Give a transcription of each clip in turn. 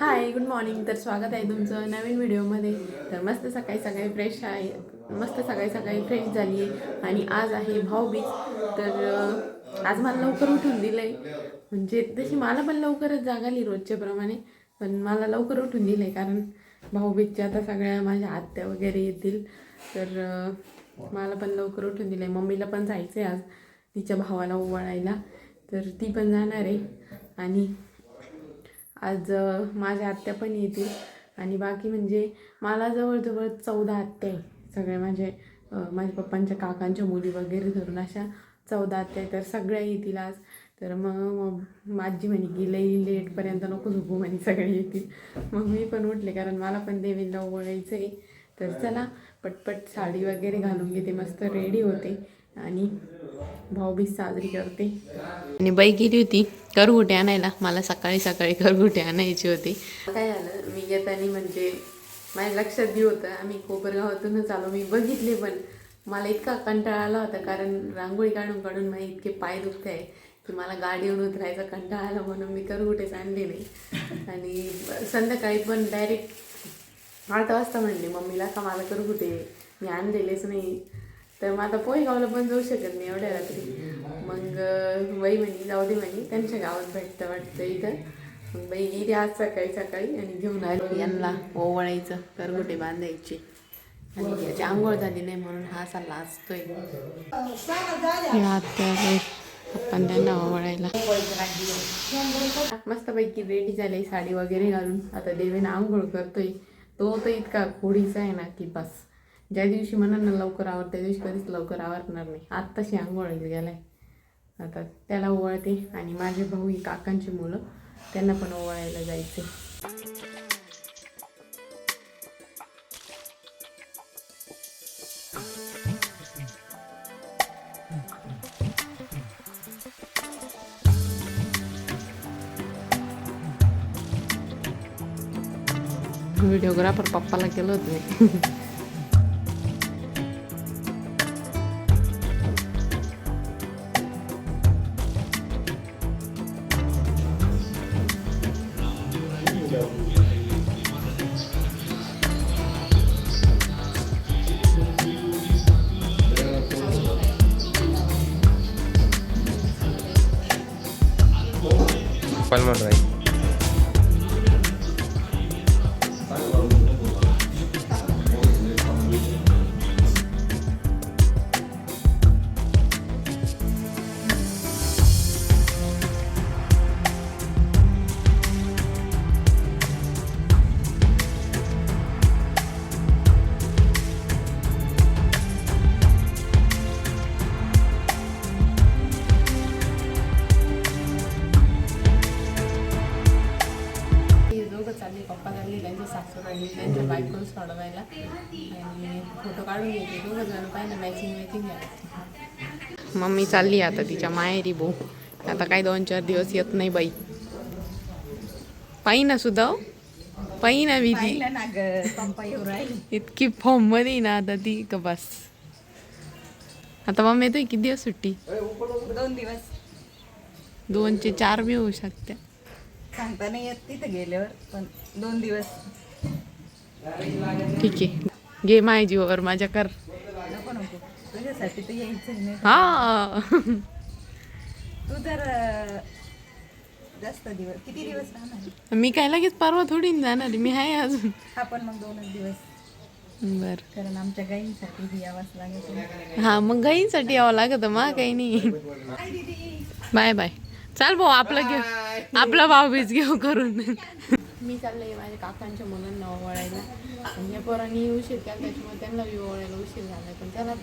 Hi good morning तर स्वागत आहे तुमचं नवीन व्हिडिओमध्ये. तर मस्त सकाळी सकाळी फ्रेश आहे. मस्त सकाळी सकाळी फ्रेश झाली आहे. आणि आज आहे भाऊबीज तर आज मला लवकर उठून दिलं आहे म्हणजे तशी मला पण लवकरच जाग आली पण मला लवकर उठून दिलं आहे कारण भाऊबीजच्या आता सगळ्या माझ्या आत्या वगैरे येतील. तर मला पण लवकर उठून दिलं आहे मम्मीला पण जायचं आहे आज तिच्या भावाला ओवाळायला. तर ती पण जाणार आहे. आणि आज माझ्या आत्या पण येतील. आणि बाकी म्हणजे मला जवळजवळ चौदा आत्या आहे सगळे माझे माझ्या पप्पांच्या काकांच्या मुली वगैरे धरून अशा चौदा आत्या आहे तर सगळ्या येतील आज. तर मग मग माझी म्हणे की लई लेटपर्यंत नको झोपू म्हणे सगळे येतील. मग मी पण उठले कारण मला पण देवीला ओळायचं आहे तर चला पटपट साडी वगैरे घालून घेते. मस्त रेडी होते. आणि भाऊबीज साजरी करते. आणि बाई गेली होती करगुटे आणायला. मला सकाळी सकाळी करगुटे आणायची होती. काय झालं? मी येताना म्हणजे माझ्या लक्षात बी होतं. आम्ही कोपरगावातूनच आलो. मी बघितले पण मला इतका कंटाळा आला होता कारण रांगोळी काढून काढून माझे इतके पाय दुखत आहे की मला गाडीवर उतरायचा कंटाळा आला म्हणून मी करगुटेच आणले नाही. आणि संध्याकाळी पण डायरेक्ट आठ वाजता म्हणले मम्मीला का मला करू कुठे मी आणलेलेच नाही. तर मग आता पोहेगावला पण जाऊ शकत नाही एवढ्या रात्री. मग बाई म्हणे जाऊ दे म्हणे त्यांच्या गावात भेटतं वाटतं इथं. मग बाई गेली आज सकाळी सकाळी आणि घेऊन आली. यांना ओवळायचं करगोटे बांधायचे. आणि याची आंघोळ झाली नाही म्हणून हा सल्ला असतोय आपण त्यांना ओवळायला. मस्तपैकी रेडी झाले साडी वगैरे घालून. आता देवेनं आंघोळ करतोय. तो तर इतका खोडीचा आहे ना की बस. ज्या दिवशी म्हणा ना लवकर आवर त्या दिवशी कधीच लवकर आवरणार नाही. आत्ताशी आंघोळीला गेलाय. आता त्याला ओवाळते आणि माझे भाऊ ही काकांची मुलं त्यांना पण ओवाळायला जायचे व्हिडिओग्राफर पप्पाला केलं होतं मी. ¿Cuál Monterrey? चालले त्यांचे सासू राहिले त्यांच्या बायकोला सोडवायला. आणि फोटो काढून घेते दोघं जण पाहिजे मॅचिंग मॅचिंग मम्मी चालली आता तिच्या माहेरी भाऊ आता काय दोन चार दिवस येत नाही बाई. पाही ना सुद्धा पाही ना विधी इतकी फॉर्ममध्ये ना आता ती का बस. आता मम्मी येतोय किती दिवस सुट्टी? दोन दिवस. दोनचे चार बी होऊ शकते. सांगता नाही येत तिथं गेल्यावर पण दोन दिवस. ठीक आहे. घे माय जीवावर माझ्या कर. नको नको. तुझ्यासाठी तर यायचं नाही हा. तू अं, जास्त दिवस किती दिवस राहणार? मी काय लगेच परवा थोडी ना जाणार आहे. मी आहे अजून. हा पण मग दोनच दिवस. बर. कारण आमच्या गाईंसाठी ही यावंच लागेल हा मग गाईंसाठी यावं लागत मा काही नाही. Bye bye. चाल भाऊ आपलं घेऊ. आपला भाऊबीज घेऊ करून. मी चाललंय माझ्या काकांच्या मुलांना ओवाळायला. आणि या पोरांनी उशीर केला त्याच्यामुळे त्यांना ओवाळायला उशीर झालाय. पण त्याला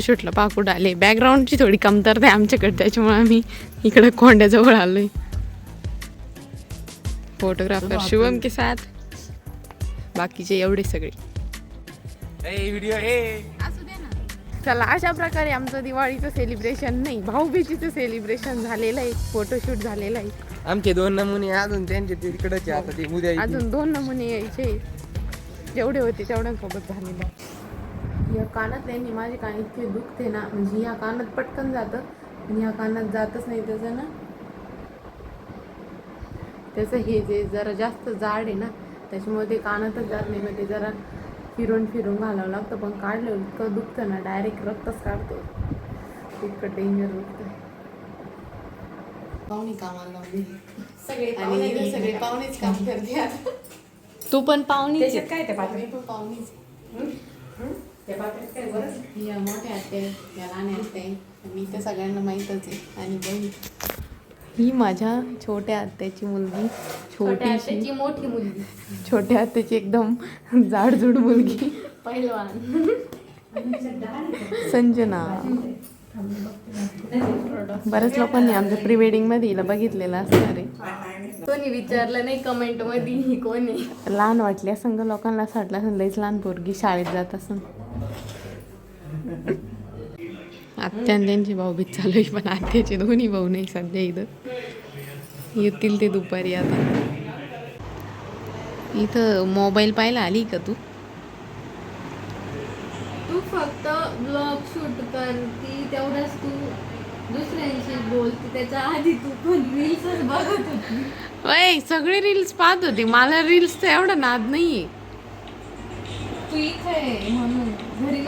शूटला पाकूड आले. बॅकग्राऊंडची थोडी कमतरता आहे आमच्याकडे त्याच्यामुळे आम्ही इकडे कोंड्याजवळ आलोय. फोटोग्राफर शुभम के साथ. बाकीचे एवढे सगळे. व्हिडिओ हे चला अशा प्रकारे आमचं दिवाळीचं सेलिब्रेशन नाही भाऊबीजीचं सेलिब्रेशन झालेलं आहे फोटोशूट झालेलं आहे. आमचे दोन नमुने अजून त्यांचे तिकडचे आता ते उद्या. अजून दोन नमुने यायचे. जेवढे होते तेवढ्यांसोबत झालेलं आहे. या कानात यांनी माझे कान इतके दुखते ना म्हणजे ह्या कानात पटकन जातं आणि ह्या कानात जातच नाही त्याचं ना. त्याचं हे जे जरा जास्त जाड आहे ना त्याच्यामुळे ते कानातच जात नाही मग ते जरा फिरून फिरून घालावं लागतं पण काढलं इतकं दुखतं ना डायरेक्ट रक्तच काढतो. इतकं डेंजर दुखतं पाहुणे कामाला लावली. सगळे आणि सगळे पाहुणेच काम करते तू पण पाहुणीच आहे. काय ते पाहुणीच त्या पात्रात काय बरं? या मोठ्या आत्या. या लहान आत्या. मी तर सगळ्यांना माहीतच आहे. आणि बहीण. ही माझ्या छोट्या आत्याची मुलगी. छोटीशी. मोठी मुलगी. छोट्या आत्याची एकदम जाडजूड मुलगी. पहिलवान संजना. बऱ्याच लोकांनी आमच्या प्री वेडिंगमध्ये हिला बघितलेलं असणार आहे. कोणी विचारलं नाही कमेंटमध्ये ही कोणी? लहान वाटली असं लोकांना असं वाटलं असं लईच लहान पोरगी शाळेत जात असन आत्या त्यांची भाऊबीज चालू आहे पण आत्याचे दोन्ही भाऊ नाही सध्या इथं. येतील ते दुपारी आता. इथं मोबाईल पाहायला आली का तू? तू फक्त ब्लॉग शूट करती तेवढंच तू दुसऱ्यांशी बोलते त्याच्या आधी तू पण रील्सच बघत होती. वय सगळे रील्स पाहत होते. मला रील्सचा एवढा नाद नाहीये. तू इथे म्हणून. घरी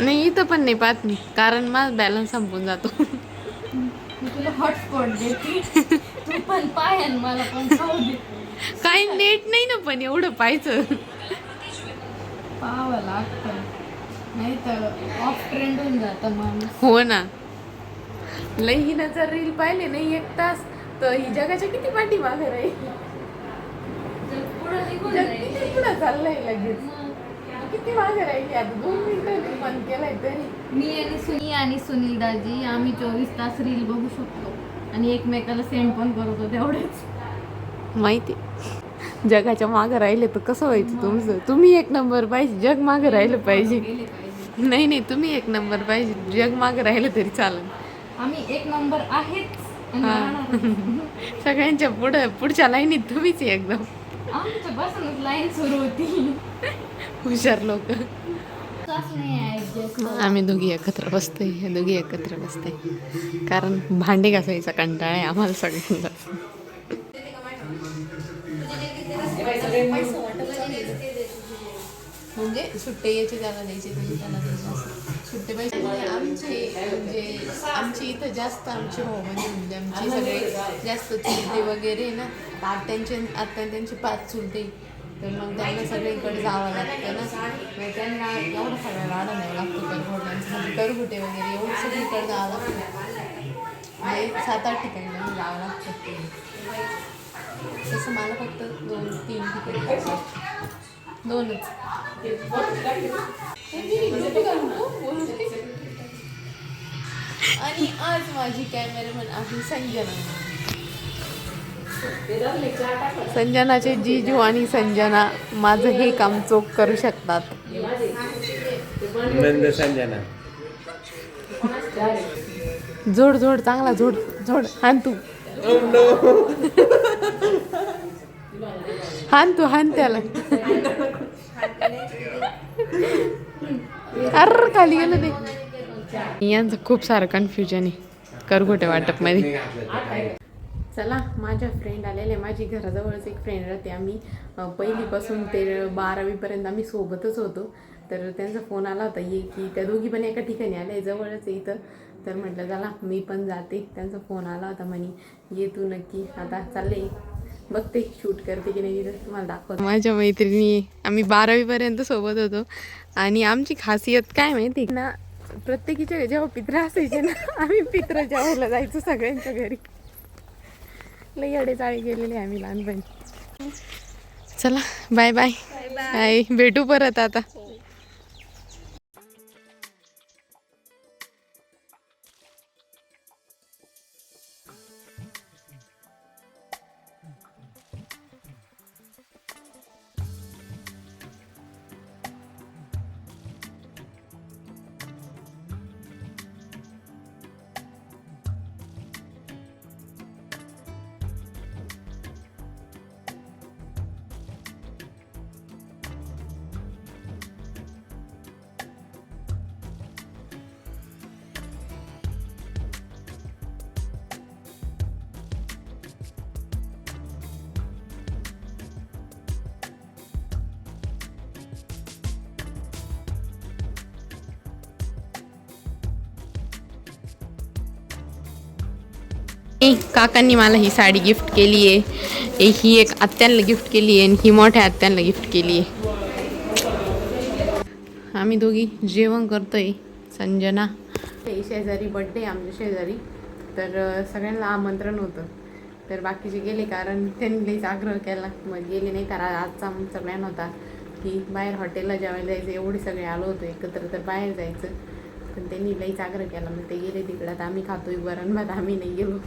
नाही इथं पण नाही पाहत मी कारण माझा बॅलन्स संपून जातो. मी तुला हॉटस्पॉट देते. तू पण पाय मला पण काही नेट नाही ना पण एवढं पाहायचं. पाहावं लागतं. नाही तर ऑफ ट्रेंड होऊन जातं माणूस. हो ना. लई हिनं जर रील पाहिले नाही एक तास तर ही जगाच्या किती पाठी मागे राहील पुढं चाललंय लगेच. किती मागे राहिली? आता दोन मिनिटं बंद केलाय तरी. मी आणि सुनी आणि सुनील दाजी आम्ही चोवीस तास रील बघू शकतो. आणि एकमेकाला सेंड पण करतो तेवढेच. माहिती. जगाच्या मागे राहिले तर कसं व्हायचं तुमचं? तुम्ही एक नंबर पाहिजे जग मागे राहिलं पाहिजे. गेले पाहिजे. नाही नाही तुम्ही एक नंबर पाहिजे जग मागे राहिलं तरी चालेल. आम्ही एक नंबर आहेच आणि हा. राहणारच. सगळ्यांच्या पुढं पुढच्या लाईनीत तुम्हीच आहे एकदम आमच्यापासूनच लाईन सुरू होती. हुशार लोक. आम्ही दोघी एकत्र बसतो हे दोघी एकत्र बसतोय. कारण भांडे घासायचा कंटाळा आहे आम्हाला सगळ्यांना. म्हणजे सुट्टे याचे त्याला द्यायचे तुम्ही त्याला द्यायचे सुट्टे पैसे म्हणजे आमचे म्हणजे आमची इथं जास्त आमचे हो म्हणजे म्हणजे आमचे सगळे जास्त चुलते वगैरे ना. आत्यांचे आत्या त्यांचे पाच चुलते तर मग त्यांना सगळीकडे जावं लागतं ना. मग त्यांना एवढं सगळं राडा नाही लागतं करगोट्यांचं करगुटे वगैरे एवढं सगळीकडे जावं लागतं. म्हणजे सात आठ ठिकाणी जावं लागतं. तसं मला फक्त दोन तीन ठिकाणी दोनच. आणि आज माझी कॅमेरामन आहे संजना. संजनाचे जीजू आणि संजना माझं हे काम चोख करू शकतात. नंद संजना. जोड जोड चांगला जोड जोड हान तू. हान तू हान त्याला. अर खाली गेलं ते. यांचं खूप सारं कन्फ्युजन आहे. करगोटे वाटपमध्ये चला माझ्या फ्रेंड आलेले माझी घराजवळच एक फ्रेंड राहते. आम्ही पहिलीपासून ते बारावीपर्यंत आम्ही सोबतच होतो. तर त्यांचा फोन आला होता ये की त्या दोघी पण एका ठिकाणी आल्या जवळच आहे इथं. तर म्हटलं चला मी पण जाते. त्यांचा फोन आला होता म्हणे ये तू नक्की. आता चालले. बघते शूट करते की नाही तिथं तुम्हाला दाखवते. माझ्या मैत्रिणी आम्ही बारावीपर्यंत सोबत होतो. आणि आमची खासियत काय माहिती? आहे ना प्रत्येकीच्या जेव्हा पित्र असायचे ना आम्ही पित्र जेवायला जायचो सगळ्यांच्या घरी. लई अडेचाळी गेलेले आहे आम्ही लहानपणी चला बाय बाय बाय भेटू परत आता. काकांनी मला ही साडी गिफ्ट केली आहे. ही एक आत्यांना गिफ्ट केली आहे आणि ही मोठ्या आत्यांना गिफ्ट केली आहे. आम्ही दोघी जेवण करतोय संजना. ते शेजारी बड्डे आमच्या शेजारी. तर सगळ्यांना आमंत्रण होतं. तर बाकीचे गेले कारण त्यांनी लईच आग्रह केला. मग गेले नाही तर आजचा आमचा प्लॅन होता की बाहेर हॉटेलला जेवायला जायचं. एवढे सगळे आलो होतो एकत्र तर बाहेर जायचं. पण त्यांनी लईच आग्रह केला. मग ते गेले तिकडं. आता आम्ही खातोय. वरण भात आम्ही नाही गेलो.